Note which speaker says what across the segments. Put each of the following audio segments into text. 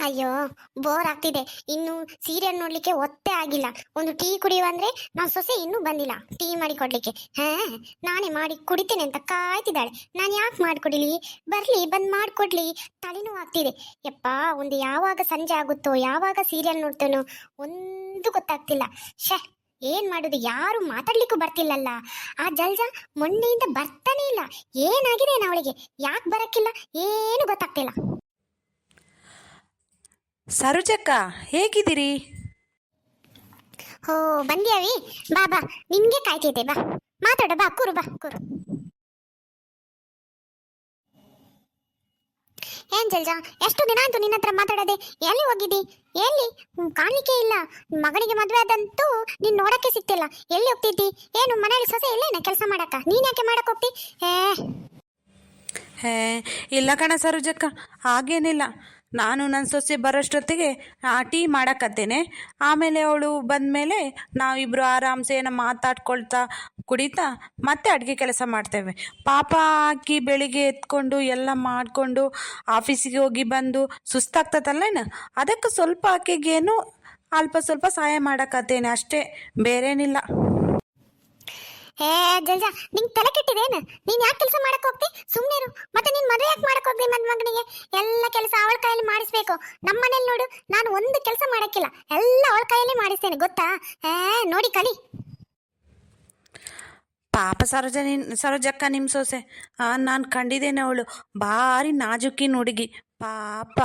Speaker 1: ಅಯ್ಯೋ ಬೋರ್ ಆಗ್ತಿದೆ. ಇನ್ನು ಸೀರಿಯಲ್ ನೋಡ್ಲಿಕ್ಕೆ ಒತ್ತೆ ಆಗಿಲ್ಲ. ಒಂದು ಟೀ ಕುಡಿಯುವ ಅಂದ್ರೆ ನಾವು ಸೊಸೆ ಇನ್ನೂ ಬಂದಿಲ್ಲ. ಟೀ ಮಾಡಿ ಕೊಡ್ಲಿಕ್ಕೆ. ಹಾ, ನಾನೇ ಮಾಡಿ ಕುಡಿತೇನೆ ಅಂತ ಕಾಯ್ತಿದ್ದಾಳೆ. ನಾನು ಯಾಕೆ ಮಾಡ್ಕೊಡಿಲಿ? ಬರ್ಲಿ, ಬಂದ್ ಮಾಡ್ಕೊಡ್ಲಿ. ತಲೆನೂ ಆಗ್ತಿದೆ. ಯಪ್ಪ, ಒಂದು ಯಾವಾಗ ಸಂಜೆ ಆಗುತ್ತೋ, ಯಾವಾಗ ಸೀರಿಯಲ್ ನೋಡ್ತೇನೋ ಒಂದು ಗೊತ್ತಾಗ್ತಿಲ್ಲ. ಶೇ ಏನ್ ಮಾಡುದು? ಯಾರು ಮಾತಾಡ್ಲಿಕ್ಕೂ ಬರ್ತಿಲ್ಲಲ್ಲ. ಆ ಜಲ್ಜ ಮೊನ್ನೆಯಿಂದ ಬರ್ತಾನೆ ಇಲ್ಲ. ಏನಾಗಿದೆ ಅವಳಿಗೆ ಯಾಕೆ ಬರಕ್ಕಿಲ್ಲ? ಏನು ಗೊತ್ತಾಗ್ತಿಲ್ಲ.
Speaker 2: ಸರೋಜಕ್ಕ ಹೇಗಿದ್ದೀರಿ?
Speaker 1: ಹೋ ಬಂದ್ಯಾವಿ. ಬಾ ಬಾ. ನಿನ್ಗೆ ಕಾಯ್ತಿದ್ದೆ ಬಾ. ಮಾತಾಡ ಬಾ ಕೂರು ಬಾ ಕೂರು. ಏನ್ ಜಲ್ಜಾ ಎಷ್ಟು ದಿನ ಆಯ್ತು ನಿನ್ನ ಹತ್ರ ಮಾತಾಡದೆ? ಎಲ್ಲಿ ಹೋಗಿದ್ದಿ? ಎಲ್ಲಿ? ಕಾಣಲಿಕ್ಕೆ ಇಲ್ಲ. ಮಗನಿಗೆ ಮದುವೆ ಆದಂತೂ ನೀನ್ ನೋಡಕ್ಕೆ ಸಿಕ್ತಿಲ್ಲ ಎಲ್ಲಿ ಹೋಗ್ತಿದ್ದಿ? ಏನು ಮನೇಲಿ ಸೊಸೆ ಇಲ್ಲೇನ ಕೆಲಸ ಮಾಡಕ್ಕ? ನೀನ್ ಯಾಕೆ ಮಾಡಕ್ ಹೋಗ್ತಿ?
Speaker 2: ಹೇ ಇಲ್ಲ ಕಣ ಸರೋಜಕ್ಕ ಹಾಗೇನಿಲ್ಲ. ನಾನು ನನ್ನ ಸೊಸೆ ಬರೋಷ್ಟೊತ್ತಿಗೆ ಟೀ ಮಾಡಕತ್ತೇನೆ. ಆಮೇಲೆ ಅವಳು ಬಂದಮೇಲೆ ನಾವಿಬ್ಬರು ಆರಾಮ್ಸೆ ಏನೋ ಮಾತಾಡ್ಕೊಳ್ತಾ, ಕುಡಿತಾ ಮತ್ತೆ ಅಡುಗೆ ಕೆಲಸ ಮಾಡ್ತೇವೆ. ಪಾಪ ಹಾಕಿ ಬೆಳಿಗ್ಗೆ ಎತ್ಕೊಂಡು ಎಲ್ಲ ಮಾಡಿಕೊಂಡು ಆಫೀಸಿಗೆ ಹೋಗಿ ಬಂದು ಸುಸ್ತಾಗ್ತದಲ್ಲೇನು ಅದಕ್ಕೆ ಸ್ವಲ್ಪ ಆಕೆಗೇನು ಅಲ್ಪ ಸ್ವಲ್ಪ ಸಹಾಯ ಮಾಡಕತ್ತೇನೆ ಅಷ್ಟೇ, ಬೇರೇನಿಲ್ಲ.
Speaker 1: ಏ ಜಲ್ಜಾ, ನಿಂಗ್ ತಲೆ ಕೆಟ್ಟಿದೇನು? ನೀನ್ ಯಾಕೆ ಕೆಲಸ ಮಾಡಕ್ ಹೋಗ್ತಿ? ಸುಮ್ನೆ ಇರು. ಮತ್ತೆ ನೀನ್ ಮದುವೆ ಯಾಕೆ ಮಾಡಕ್ ಹೋಗ್ತಿ ನನ್ನ ಮಗನಿಗೆ? ಎಲ್ಲ ಕೆಲಸ ಅವಳ ಕೈಯಲ್ಲಿ ಮಾಡಿಸ್ಬೇಕು. ನಮ್ಮ ಮನೇಲಿ ನೋಡು, ನಾನು ಒಂದು ಕೆಲಸ ಮಾಡಕ್ಕಿಲ್ಲ. ಎಲ್ಲ ಅವಳ ಕೈಯಲ್ಲಿ ಮಾಡಿಸ್ತೇನೆ, ಗೊತ್ತಾ? ಏ ನೋಡಿ ಕಲಿ.
Speaker 2: ಪಾಪ ಸರೋಜ ನಿನ್, ಸರೋಜಕ್ಕ ನಿಮ್ಮ ಸೊಸೆ. ನಾನು ಕಂಡಿದ್ದೇನೆ ಅವಳು. ಭಾರಿ ನಾಜುಕಿನ ಹುಡುಗಿ ಪಾಪ.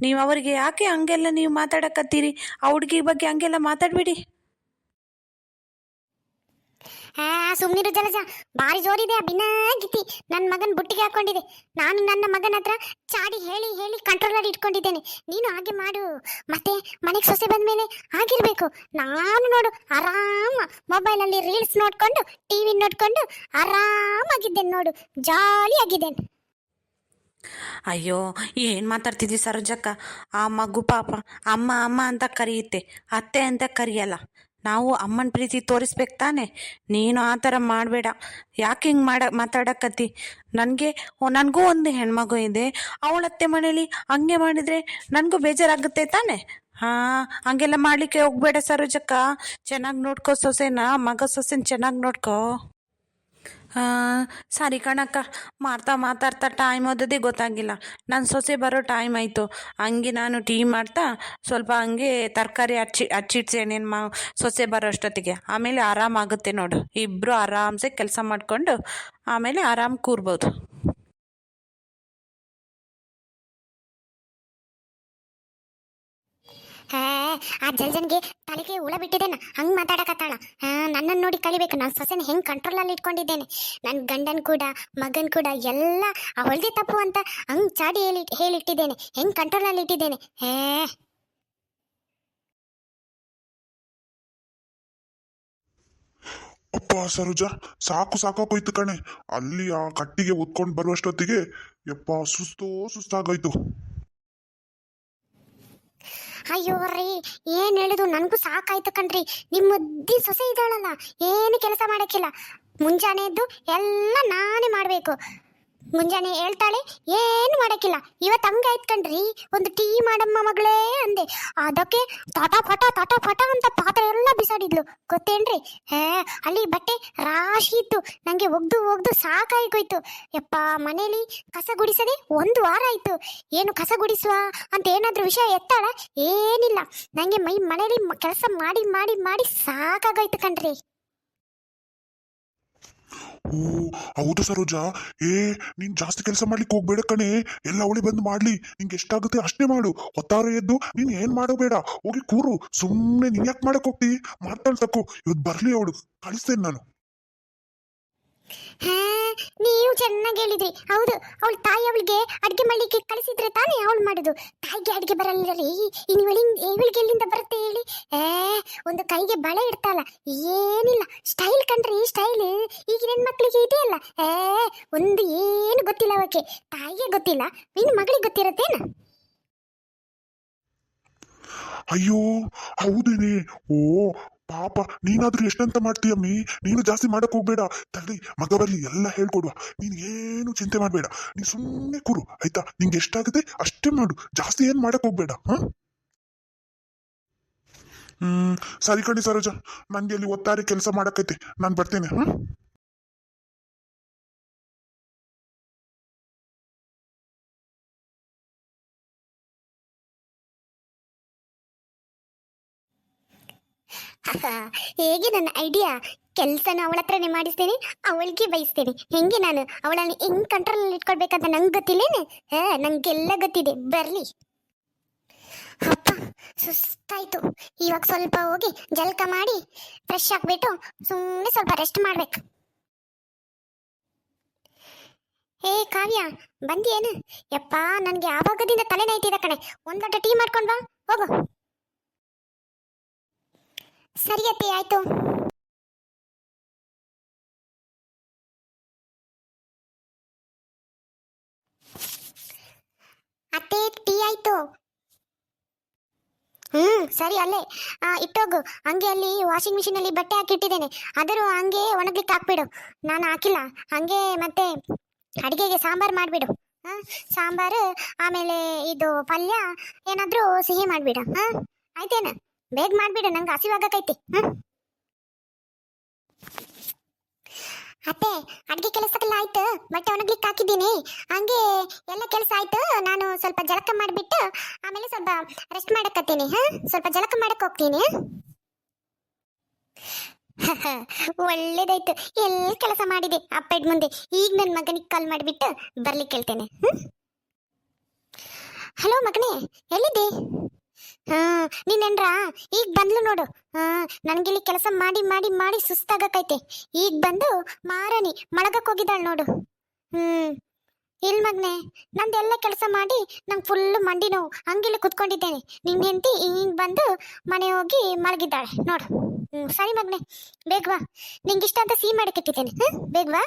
Speaker 2: ನೀವು ಅವರಿಗೆ ಯಾಕೆ ಹಂಗೆಲ್ಲ ನೀವು ಮಾತಾಡಕತ್ತೀರಿ? ಆ ಹುಡುಗಿ ಬಗ್ಗೆ ಹಂಗೆಲ್ಲ ಮಾತಾಡಬೇಡಿ.
Speaker 1: ಹಾ ಸುಮ್ನಿರು ಜಲಜ. ಭಾರಿ ಜೋರಿದೆ ಗಿತ್ತಿ. ನನ್ನ ಮಗನ್ ಬುಟ್ಟಿಗೆ ಹಾಕೊಂಡಿದೆ. ನಾನು ನನ್ನ ಮಗನ ಹತ್ರ ಚಾಡಿ ಹೇಳಿ ಹೇಳಿ ಕಂಟ್ರೋಲರ್ ಇಟ್ಕೊಂಡಿದ್ದೇನೆ. ನೀನು ಹಾಗೆ ಮಾಡು. ಮತ್ತೆ ಮನೆಗೆ ಸೊಸೆ ಬಂದ್ಮೇಲೆ ಆಗಿರ್ಬೇಕು ನಾನು ನೋಡು, ಆರಾಮ ಮೊಬೈಲಲ್ಲಿ ರೀಲ್ಸ್ ನೋಡ್ಕೊಂಡು ಟಿವಿ ನೋಡ್ಕೊಂಡು ಆರಾಮಾಗಿದ್ದೇನೆ ನೋಡು. ಜಾಲಿ ಆಗಿದ್ದೇನೆ
Speaker 2: ಅಯ್ಯೋ, ಏನು ಮಾತಾಡ್ತಿದ್ವಿ ಸರೋಜಕ್ಕ? ಆ ಮಗು ಪಾಪ, ಅಮ್ಮ ಅಮ್ಮ ಅಂತ ಕರೆಯುತ್ತೆ. ಅತ್ತೆ ಅಂತ ಕರೆಯಲ್ಲ. ನಾವು ಅಮ್ಮನ ಪ್ರೀತಿ ತೋರಿಸ್ಬೇಕು ತಾನೆ? ನೀನು ಆ ಥರ ಮಾಡಬೇಡ. ಯಾಕೆ ಹಿಂಗೆ ಮಾಡ, ಮಾತಾಡಕತ್ತಿ? ನನಗೆ ನನಗೂ ಒಂದು ಹೆಣ್ಮಗು ಇದೆ. ಅವಳ ಅತ್ತೆ ಮನೇಲಿ ಹಂಗೆ ಮಾಡಿದರೆ ನನಗೂ ಬೇಜಾರಾಗುತ್ತೆ ತಾನೆ? ಹಾಂ, ಹಂಗೆಲ್ಲ ಮಾಡಲಿಕ್ಕೆ ಹೋಗ್ಬೇಡ ಸರೋಜಕ್ಕ. ಚೆನ್ನಾಗಿ ನೋಡ್ಕೋ ಸೊಸೆನ, ಮಗ ಸೊಸೆನ ಚೆನ್ನಾಗಿ ನೋಡ್ಕೋ. ಸರಿ ಕಣಕ್ಕ. ಮಾಡ್ತಾ ಮಾತಾಡ್ತಾ ಟೈಮ್ ಓದೋದೇ ಗೊತ್ತಾಗಿಲ್ಲ. ನನ್ನ ಸೊಸೆ ಬರೋ ಟೈಮ್ ಆಯಿತು. ಹಂಗೆ ನಾನು ಟೀ ಮಾಡ್ತಾ ಸ್ವಲ್ಪ ಹಂಗೆ ತರಕಾರಿ ಹಚ್ಚಿ ಹಚ್ಚಿಡ್ಸೆ ನಿನ್ನ ಮಾ, ಸೊಸೆ ಬರೋ ಅಷ್ಟೊತ್ತಿಗೆ ಆಮೇಲೆ ಆರಾಮಾಗುತ್ತೆ ನೋಡು. ಇಬ್ಬರು ಆರಾಮ್ಸೆ ಕೆಲಸ ಮಾಡಿಕೊಂಡು ಆಮೇಲೆ ಆರಾಮ್ ಕೂರ್ಬೋದು.
Speaker 1: ಹೇ, ಆ ಜಲ್ಜನ್ಗೆ ತಲೆಗೆ ಹುಳ ಬಿಟ್ಟಿದ್ದೇನೆ? ಹಂಗ್ ಮಾತಾಡಕತ್ತಾಳ. ಹಾ ನನ್ನನ್ನು ನೋಡಿ ಕಲಿಬೇಕು. ನಾನು ಸೊಸೆನ ಹೆಂಗ್ ಕಂಟ್ರೋಲಲ್ಲಿ ಇಟ್ಕೊಂಡಿದ್ದೇನೆ. ನನ್ನ ಗಂಡನ್ ಕೂಡ, ಮಗನ್ ಕೂಡ, ಎಲ್ಲ ಅವಳದೇ ತಪ್ಪು ಅಂತ ಹಂಗ್ ಚಾಡಿ ಹೇಳಿ, ಹೇಳಿಟ್ಟಿದ್ದೇನೆ. ಹೆಂಗ್ ಕಂಟ್ರೋಲಲ್ಲಿ ಇಟ್ಟಿದ್ದೇನೆ? ಹೇ.
Speaker 3: ಅಪ್ಪ, ಸರೋಜ, ಸಾಕು ಸಾಕಾಗೋಯ್ತು ಕಣೆ. ಅಲ್ಲಿ ಆ ಕಟ್ಟಿಗೆ ಉತ್ಕೊಂಡು ಬರುವಷ್ಟೊತ್ತಿಗೆ ಯಪ್ಪ, ಸುಸ್ತೋ ಸುಸ್ತಾಗೋಯ್ತು.
Speaker 1: ಅಯ್ಯೋ ರೀ, ಏನ್ ಹೇಳುದು ನನಗೂ ಸಾಕಾಯ್ತು ಕಣ್ರಿ. ನಿಮ್ಮ ಮುದ್ದಿ ಸೊಸೆ ಇದ್ದಾಳಲ್ಲ, ಏನು ಕೆಲಸ ಮಾಡಕ್ಕಿಲ್ಲ. ಮುಂಜಾನೆ ಎದ್ದು ಎಲ್ಲ ನಾನೇ ಮಾಡಬೇಕು. ಮುಂಜಾನೆ ಹೇಳ್ತಾಳೆ, ಏನು ಮಾಡಕ್ಕಿಲ್ಲ. ಇವತ್ತು ಹಂಗಾಯ್ತು ಕಣ್ರಿ. ಒಂದು ಟೀ ಮಾಡಮ್ಮ ಮಗಳೇ ಅಂದೆ. ಅದಕ್ಕೆ ತಟ ಪಟ ತಟ ಪಟ ಅಂತ ಬಿಸಾಡಿದ್ಲು ಗೊತ್ತೇನ್ರಿ? ಹೇ, ಅಲ್ಲಿ ಬಟ್ಟೆ ರಾಶಿ ಇತ್ತು. ನಂಗೆ ಒಗ್ದು ಒಗ್ದು ಸಾಕಾಗೋಯ್ತು ಯಪ್ಪ, ಮನೇಲಿ ಕಸ ಗುಡಿಸದೆ ಒಂದು ವಾರ ಆಯ್ತು. ಏನು ಕಸ ಗುಡಿಸುವ ಅಂತ ಏನಾದರೂ ವಿಷಯ ಎತ್ತಾಳ? ಏನಿಲ್ಲ. ನಂಗೆ ಮೈ ಮನೇಲಿ ಕೆಲಸ ಮಾಡಿ ಮಾಡಿ ಮಾಡಿ ಸಾಕಾಗೋಯ್ತು ಕಣ್ರಿ.
Speaker 3: ಓ, ಹೌದು ಸರೋಜ. ಏ, ನೀನ್ ಜಾಸ್ತಿ ಕೆಲಸ ಮಾಡ್ಲಿಕ್ಕೆ ಹೋಗ್ಬೇಡ ಕಣೆ. ಎಲ್ಲ ಅವಳಿ ಬಂದು ಮಾಡ್ಲಿ. ನಿಂಗೆ ಎಷ್ಟಾಗುತ್ತೆ ಅಷ್ಟೇ ಮಾಡು. ಹೊತ್ತಾರ ಎದ್ದು ನೀನ್ ಏನ್ ಮಾಡೋಬೇಡ ಹೋಗಿ ಕೂರು. ಸುಮ್ಮನೆ ನೀನ್ ಯಾಕೆ ಮಾಡಕ್ ಹೋಗ್ತಿ? ಮಾತಾಡ್ ತಕ್ಕೋ ಇವತ್ತು ಬರ್ಲಿ ಅವಳು. ಕಳಿಸ್ತೇನೆ ನಾನು.
Speaker 1: ನೀವು ಚೆನ್ನಾಗಿ ಹೇಳಿದ್ರಿ. ಹೌದು, ಅವಳ ತಾಯಿ ಅವಳಿಗೆ ಅಡ್ಗೆ ಮಾಡ್ಲಿಕ್ಕೆ ಕಳಿಸಿದ್ರೆ ತಾನೇ ಅವಳು ಮಾಡುದು. ತಾಯಿಗೆ ಅಡಿಗೆ ಬರಲ್ಲ ರೀ ಇನ್ನು ಇವಳಿಗೆ ಎಲ್ಲಿಂದ ಬರುತ್ತೆ ಹೇಳಿ? ಏ, ಒಂದು ಕೈಗೆ ಬಳೆ ಇಡ್ತಾಳ. ಏನಿಲ್ಲ. ಸ್ಟೈಲ್ ಕಂಡ್ರಿ ಸ್ಟೈಲ್. ಈಗಿನ ಹೆಣ್ಮಕ್ಳಿಗೆ ಇದೆಯಲ್ಲ ಏ, ಒಂದು ಏನು ಗೊತ್ತಿಲ್ಲ ಅವಕ್ಕೆ. ತಾಯಿಗೆ ಗೊತ್ತಿಲ್ಲ. ನಿನ್ನ ಮಗಳಿಗೆ ಗೊತ್ತಿರತ್ತೇನ?
Speaker 3: ಅಯ್ಯೋ, ಹೌದೇನೆ. ಓ ಪಾಪ, ನೀನಾದ್ರೂ ಎಷ್ಟಂತ ಮಾಡ್ತೀಯಮ್ಮಿ ನೀನು ಜಾಸ್ತಿ ಮಾಡಕ್ ಹೋಗ್ಬೇಡ. ತಳ್ಳಿ ಮಗ ಬರ್ಲಿ, ಎಲ್ಲ ಹೇಳ್ಕೊಡುವ. ನೀನ್ ಏನು ಚಿಂತೆ ಮಾಡಬೇಡ. ನೀ ಸುಮ್ಮನೆ ಕೂರು, ಆಯ್ತಾ? ನಿಂಗೆ ಎಷ್ಟಾಗುತ್ತೆ ಅಷ್ಟೇ ಮಾಡು. ಜಾಸ್ತಿ ಏನ್ ಮಾಡಕ್ ಹೋಗ್ಬೇಡ, ಹ? ಹ್ಮ್, ಸರಿ ಕಣಿ ಸರೋಜ. ನನ್ಗೆ ಅಲ್ಲಿ ಒತ್ತಾರೆ ಕೆಲಸ ಮಾಡಕ್ಕೈತೆ. ನಾನು ಬರ್ತೇನೆ ಹ್ಮ್
Speaker 1: ಹೇಗೆ ನನ್ನ ಐಡಿಯಾ ಕೆಲಸನ ಅವಳ ಹತ್ರನೇ ಮಾಡಿಸ್ತೇನೆ, ಅವಳಿಗೆ ಬಯಸ್ತೇನೆ. ಹೆಂಗೆ ನಾನು? ಅವಳನ್ನು ಹೆಂಗ್ ಕಂಟ್ರೋಲ್ ಇಟ್ಕೊಳ್ಬೇಕಂತ ನಂಗೆ ಗೊತ್ತಿಲ್ಲೇನೆ? ಹಾ, ನಂಗೆಲ್ಲ ಗೊತ್ತಿದೆ. ಬರ್ಲಿ. ಅಪ್ಪ, ಸುಸ್ತಾಯ್ತು. ಇವಾಗ ಸ್ವಲ್ಪ ಹೋಗಿ ಜಲ್ಕ ಮಾಡಿ ಫ್ರೆಶ್ ಆಗ್ಬಿಟ್ಟು ಸುಮ್ಮನೆ ಸ್ವಲ್ಪ ರೆಸ್ಟ್ ಮಾಡ್ಬೇಕು. ಹೇ, ಕಾವ್ಯ, ಬಂದಿಯೇನು? ಯಪ್ಪ, ನನಗೆ ಯಾವಾಗದಿಂದ ತಲೆ ನೋಯ್ತಿದೆ ಕಣೆ. ಒಂದ್ ಲೋಟ ಟೀ ಮಾಡ್ಕೊಂಡು ಬಾ. ಹೋಗು. ಸರಿ ಆಯ್ತು. ಅತ್ತೆ, ಟೀ ಆಯ್ತು. ಹ್ಮ್, ಸರಿ, ಅಲ್ಲೇ. ಇಟ್ಟೋಗು. ಹಂಗೆ ಅಲ್ಲಿ ವಾಷಿಂಗ್ ಮಿಷಿನ್ ಅಲ್ಲಿ ಬಟ್ಟೆ ಹಾಕಿಟ್ಟಿದ್ದೇನೆ ಆದರೂ ಹಂಗೆ ಒಣಗ್ಲಿಕ್ಕೆ ಹಾಕ್ಬಿಡು. ನಾನು ಹಾಕಿಲ್ಲ. ಹಂಗೆ ಮತ್ತೆ ಅಡಿಗೆಗೆ ಸಾಂಬಾರ್ ಮಾಡ್ಬಿಡು. ಹಾ, ಸಾಂಬಾರು, ಆಮೇಲೆ ಇದು ಪಲ್ಯ, ಏನಾದರೂ ಸಿಹಿ ಮಾಡಿಬಿಡು. ಹಾ, ಆಯ್ತೇನ? ಬೇಗ ಮಾಡ್ಬಿಡು, ನಂಗೆ ಹಸಿವಾಗಕೈತಿ ಹ್ಮ್? ಅತ್ತೆ, ಅಡ್ಗೆ ಕೆಲಸಕ್ಕೆಲ್ಲ ಆಯ್ತು. ಬಟ್ಟೆ ಒಣಗ್ಲಿಕ್ಕೆ ಹಾಕಿದ್ದೀನಿ. ಹಂಗೆ ಎಲ್ಲ ಕೆಲಸ ಆಯ್ತು. ನಾನು ಸ್ವಲ್ಪ ಜಳಕ ಮಾಡಿಬಿಟ್ಟು ಆಮೇಲೆ ಸ್ವಲ್ಪ ರೆಸ್ಟ್ ಮಾಡಕತ್ತೀನಿ. ಹಾ? ಸ್ವಲ್ಪ ಜಳಕ ಮಾಡಕ್ ಹೋಗ್ತೀನಿ. ಒಳ್ಳೇದಾಯ್ತು. ಎಲ್ಲ ಕೆಲಸ ಮಾಡಿದೆ? ಅಪ್ಪೆಡ್ ಮುಂದೆ. ಈಗ ನನ್ನ ಮಗನಿಗೆ ಕಾಲ್ ಮಾಡಿಬಿಟ್ಟು ಬರ್ಲಿಕ್ಕೆ ಹೇಳ್ತೇನೆ ಹಲೋ ಮಗನೇ, ಎಲ್ಲಿದ್ದೆ? ಹಾ ನೀನೇನ್ರಾ ಈಗ ಬಂದ್ಲು ನೋಡು. ಹಾ, ನನ್ಗಿಲ್ಲಿ ಕೆಲಸ ಮಾಡಿ ಮಾಡಿ ಮಾಡಿ ಸುಸ್ತಾಗಕೈತೆ. ಈಗ ಬಂದು ಮಾರಾಣಿ ಮಳಗಕ್ ಹೋಗಿದ್ದಾಳೆ ನೋಡು. ಹ್ಮ್. ಇಲ್ ಮಗ್ನೆ, ನಂದೆಲ್ಲ ಕೆಲಸ ಮಾಡಿ ನಂಗೆ ಫುಲ್ ಮಂಡಿ ನೋವು. ಹಂಗಿಲ್ಲಿ ಕುತ್ಕೊಂಡಿದ್ದೇನೆ. ನಿನ್ನ ಹೆಂಡತಿ ಈಗ ಬಂದು ಮನೆ ಹೋಗಿ ಮಲಗಿದ್ದಾಳೆ. ನೋಡು. ಹ್ಮ್, ಸರಿ ಮಗ್ನೆ. ಬೇಗ್ವಾ ನಿಂಗೆ ಇಷ್ಟ ಅಂತ ಸಿಹಿ ಮಾಡಕ್ಕಿಟ್ಟಿದ್ದೇನೆ ಹ್ಮ್ ಬೇಗ್ವಾ